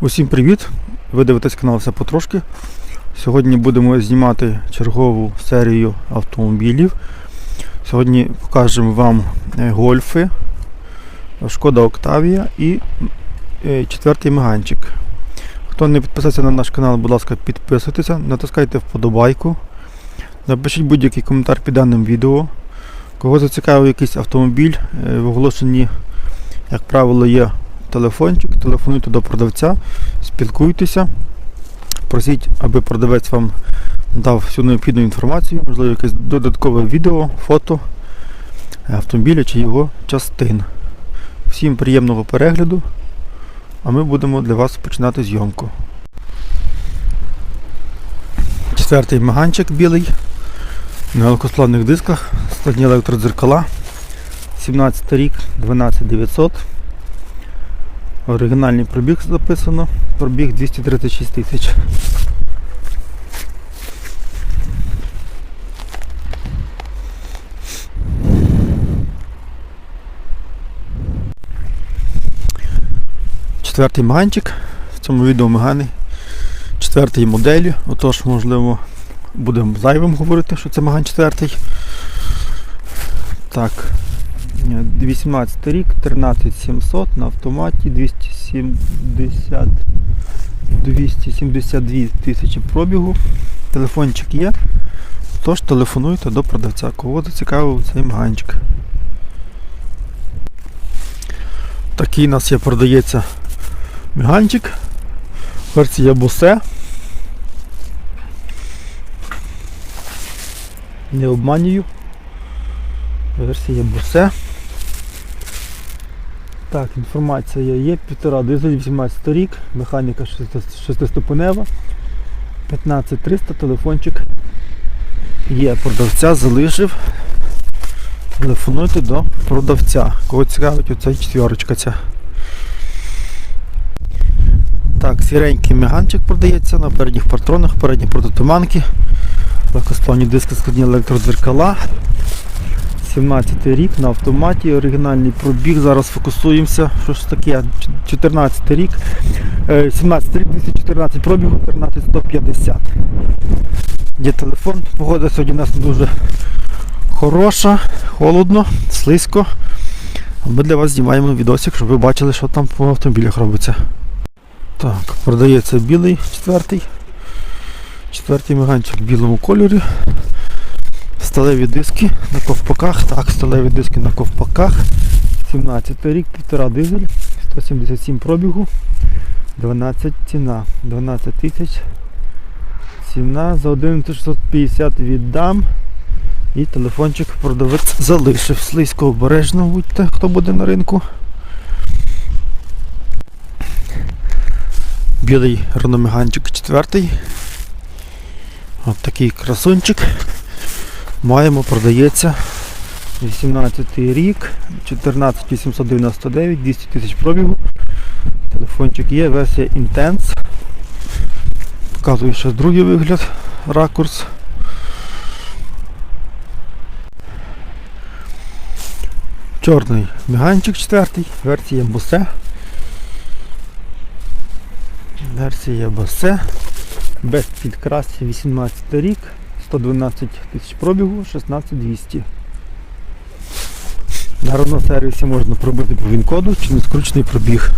Усім привіт! Ви дивитесь канал Все потрошки. Сьогодні будемо знімати чергову серію автомобілів. Сьогодні покажемо вам е, гольфи, Шкода Октавія і е, четвертий меганчик. Хто не підписався на наш канал, будь ласка, підписуйтеся, натискайте вподобайку. Напишіть будь-який коментар під даним відео. Кого зацікавив якийсь автомобіль, е, в оголошенні, як правило, є телефончик, телефонуйте до продавця, спілкуйтеся, просіть, аби продавець вам дав всю необхідну інформацію, можливо, якесь додаткове відео, фото автомобіля чи його частин. Всім приємного перегляду, а ми будемо для вас починати зйомку. Четвертий маганчик білий на легкосплавних дисках, складні електродзеркала, 17 рік, 12900. Оригінальний пробіг записано. Пробіг 236 тисяч. Четвертий маганчик. В цьому відео мегани. Четвертої моделі. Отож, можливо, будемо зайвим говорити, що це Маган четвертий. Так. 18 рік, 13700 на автоматі, 270 272 тисячі пробігу. Телефончик є. Тож телефонуйте до продавця, кого зацікавив цей маганчик. Такий у нас є продається міганчик. Версія Bose. Не обманюю. Версія Bose. Так, інформація є. Півтора дизель, 18 рік, механіка 6-ступенева, 15300, телефончик є. Продавця залишив. Телефонуйте до продавця. Кого цікавить оця четверочка ця. Так, сіренький меганчик продається на передніх патронах, передні протитуманки, легкосплавні диски складні електродзеркала. 17 рік на автоматі, оригінальний пробіг. Зараз фокусуємося. Що ж таке? 14 рік. Е, 17 рік, 214 пробігу, 15150. Є телефон. Погода сьогодні у нас дуже хороша, холодно, слизько. Ми для вас знімаємо відосик, щоб ви бачили, що там по автомобілях робиться. Так, продається білий четвертий. Четвертий меганчик в білому кольорі. Сталеві диски на ковпаках. Так, сталеві диски на ковпаках. 17 рік, півтора дизель, 177 пробігу, 12 ціна, 12 тисяч. Ціна за 11650 віддам. І телефончик продавець залишив. Слизько обережно будьте, хто буде на ринку. Білий рономеганчик четвертий. От такий красунчик маємо, продається 18 рік, 14899, 200 тисяч пробігу. Телефончик є, версія Intense. Показую ще другий вигляд, ракурс. Чорний міганчик четвертий, версія Bose. Версія Bose. Без підкрасів 18 рік. 112 тисяч пробігу, 16200. На сервісі можна пробити по він-коду чи не скручений пробіг.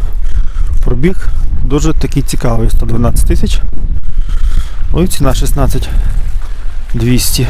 Пробіг дуже такий цікавий, 112 тисяч. Ну і ціна 16200.